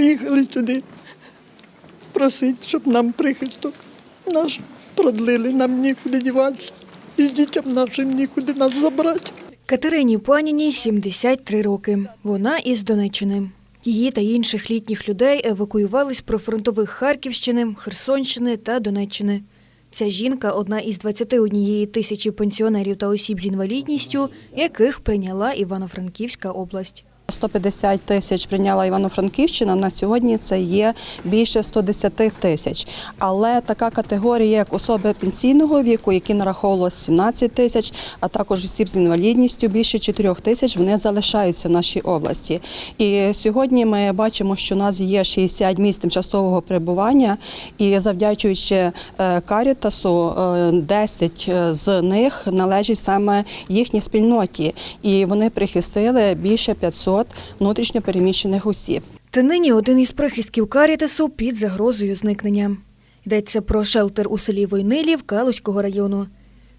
приїхали сюди просити, щоб нам прихисток наш продлили, нам нікуди діватися. І дітям нашим нікуди нас забрати. Катерині Паніній 73 роки. Вона із Донеччини. Її та інших літніх людей евакуювали з прифронтових Харківщини, Херсонщини та Донеччини. Ця жінка одна із 21 тисячі пенсіонерів та осіб з інвалідністю, яких прийняла Івано-Франківська область. 150 тисяч прийняла Івано-Франківщина. На сьогодні це є більше 110 тисяч. Але така категорія, як особи пенсійного віку, які нараховувалося 17 тисяч, а також осіб з інвалідністю більше 4 тисяч, вони залишаються в нашій області. І сьогодні ми бачимо, що у нас є 60 місць тимчасового перебування, і завдячуючи е, Карітасу, е, 10 з них належать саме їхній спільноті, і вони прихистили більше 500 внутрішньо переміщених осіб. Та нині один із прихистків карітесу під загрозою зникнення. Йдеться про шелтер у селі Войнилів Калузького району.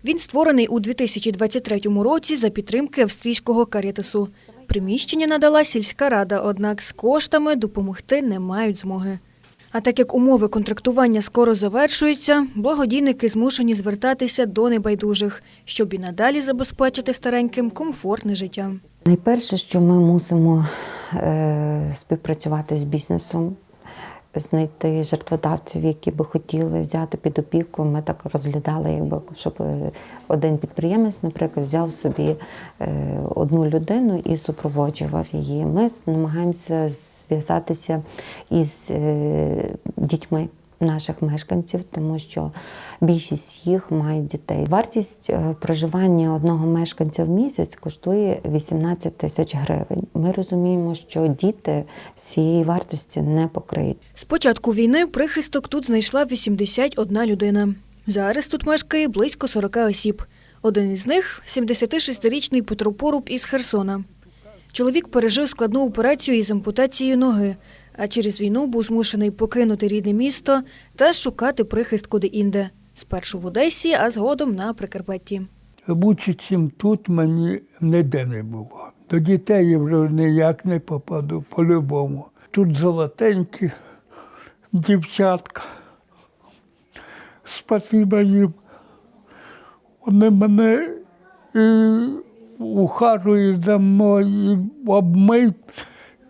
Він створений у 2023 році за підтримки австрійського карітесу. Приміщення надала сільська рада, однак з коштами допомогти не мають змоги. А так як умови контрактування скоро завершуються, благодійники змушені звертатися до небайдужих, щоб і надалі забезпечити стареньким комфортне життя. Найперше, що ми мусимо е, співпрацювати з бізнесом, знайти жертводавців, які би хотіли взяти під опіку. Ми так розглядали, якби щоб один підприємець, наприклад, взяв собі е, одну людину і супроводжував її. Ми намагаємося зв'язатися із е, дітьми наших мешканців, тому що більшість їх мають дітей. Вартість е, проживання одного мешканця в місяць коштує 18 тисяч гривень. Ми розуміємо, що діти цієї вартості не покриють. З початку війни прихисток тут знайшла 81 людина. Зараз тут мешкає близько 40 осіб. Один із них – 76-річний Петро Поруб із Херсона. Чоловік пережив складну операцію із ампутацією ноги, а через війну був змушений покинути рідне місто та шукати прихистку де-інде. Спершу в Одесі, а згодом на Прикарпатті. Лучше, чим тут, мені ніде не було. До дітей я вже ніяк не попаду по-любому. Тут золотенькі дівчатка. Спасибо їм. Вони мене і ухажують за мною, і обмить,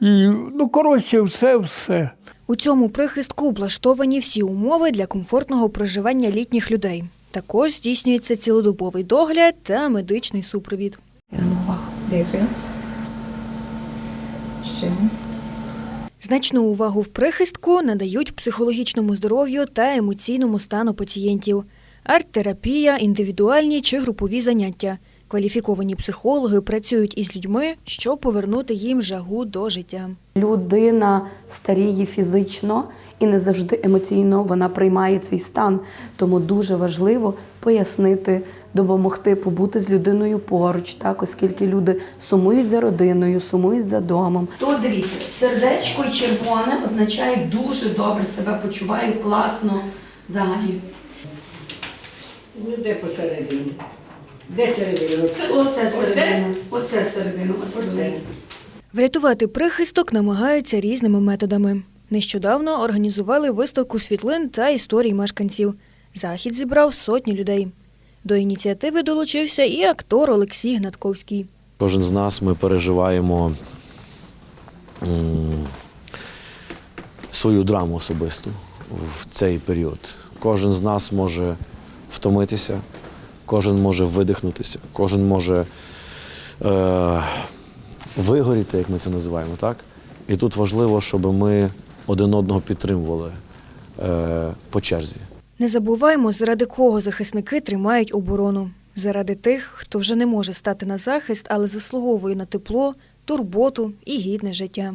і ну, коротше, все-все. У цьому прихистку облаштовані всі умови для комфортного проживання літніх людей. Також здійснюється цілодобовий догляд та медичний супровід. Значну увагу в прихистку надають психологічному здоров'ю та емоційному стану пацієнтів, арт-терапія, індивідуальні чи групові заняття. Кваліфіковані психологи працюють із людьми, щоб повернути їм жагу до життя. Людина старіє фізично і не завжди емоційно вона приймає цей стан. Тому дуже важливо пояснити, допомогти побути з людиною поруч, так оскільки люди сумують за родиною, сумують за домом. То дивіться, сердечко і червоне означає дуже добре себе почуваю, класно взагалі. Ну, де посередині? Де середина? Оце? Середина, оце середина, оце Оце. середина. Врятувати прихисток намагаються різними методами. Нещодавно організували виставку світлин та історій мешканців. Захід зібрав сотні людей. До ініціативи долучився і актор Олексій Гнатковський. Кожен з нас ми переживаємо свою драму особисту в цей період. Кожен з нас може втомитися, кожен може видихнутися, кожен може е, вигоріти, як ми це називаємо, так? І тут важливо, щоб ми один одного підтримували е, по черзі. Не забуваймо, заради кого захисники тримають оборону. Заради тих, хто вже не може стати на захист, але заслуговує на тепло, турботу і гідне життя.